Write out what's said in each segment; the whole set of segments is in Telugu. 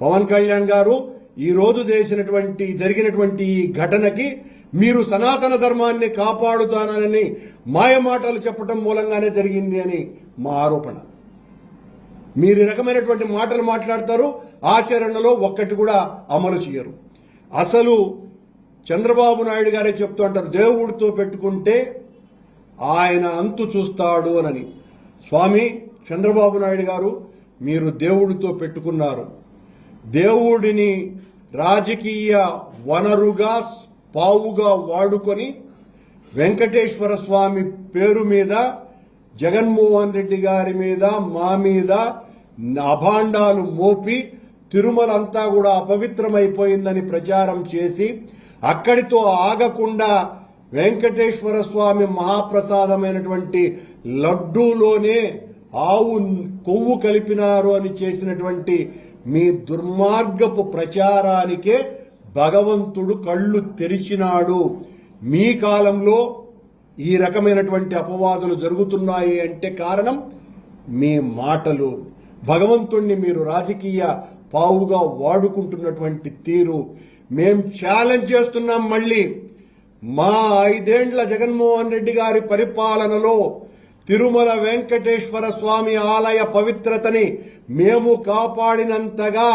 పవన్ కళ్యాణ్ గారు ఈ రోజు చేసినటువంటి జరిగినటువంటి ఈ ఘటనకి మీరు సనాతన ధర్మాన్ని కాపాడుతానని మాయ మాటలు చెప్పడం మూలంగానే జరిగింది అని మా ఆరోపణ. మీరు రకమైనటువంటి మాటలు మాట్లాడతారు ఆచరణలో ఒక్కటి కూడా అమలు చేయరు. అసలు చంద్రబాబు నాయుడు గారే చెప్తూ అంటారు దేవుడితో పెట్టుకుంటే ఆయన అంతు చూస్తాడు అని స్వామి చంద్రబాబు నాయుడు గారు మీరు దేవుడితో పెట్టుకున్నారు. దేవుడిని రాజకీయ వనరుగా పావుగా వాడుకొని వెంకటేశ్వర స్వామి పేరు మీద జగన్మోహన్ రెడ్డి గారి మీద మా మీద అభాండాలు మోపి తిరుమలంతా కూడా అపవిత్రమైపోయిందని ప్రచారం చేసి అక్కడితో ఆగకుండా వెంకటేశ్వర స్వామి మహాప్రసాదమైనటువంటి లడ్డూలోనే ఆవు కొవ్వు కలిపినారు అని చేసినటువంటి మీ దుర్మార్గపు ప్రచారానికే భగవంతుడు కళ్ళు తెరిచినాడు. మీ కాలంలో ఈ రకమైనటువంటి అపవాదులు జరుగుతున్నాయి అంటే కారణం మీ మాటలు. భగవంతుణ్ణి మీరు రాజకీయ పావుగా వాడుకుంటున్నటువంటి తీరు. మేం ఛాలెంజ్ చేస్తున్నాం మళ్ళీ. మా ఐదేండ్ల జగన్మోహన్ రెడ్డి గారి పరిపాలనలో తిరుమల వెంకటేశ్వర స్వామి ఆలయ పవిత్రతని మేము కాపాడినంతగా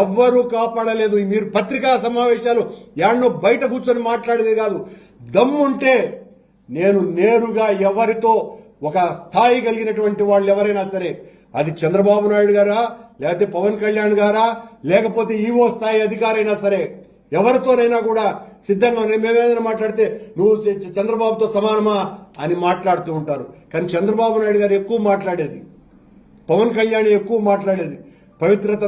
ఎవ్వరూ కాపాడలేదు. మీరు పత్రికా సమావేశాలు యాడ్నో బయట కూర్చొని మాట్లాడేది కాదు. దమ్ముంటే నేను నేరుగా ఎవరితో ఒక స్థాయి కలిగినటువంటి వాళ్ళు ఎవరైనా సరే అది చంద్రబాబు నాయుడు గారా లేకపోతే పవన్ కళ్యాణ్ గారా లేకపోతే ఈవో స్థాయి అధికారైనా సరే ఎవరితోనైనా కూడా సిద్ధంగా మేమేదైనా మాట్లాడితే నువ్వు చంద్రబాబుతో సమానమా? అని మాట్లాడుతూ ఉంటారు. కానీ చంద్రబాబు నాయుడు గారు ఎక్కువ మాట్లాడేది. పవన్ కళ్యాణ్ ఎక్కువ మాట్లాడేది. పవిత్రత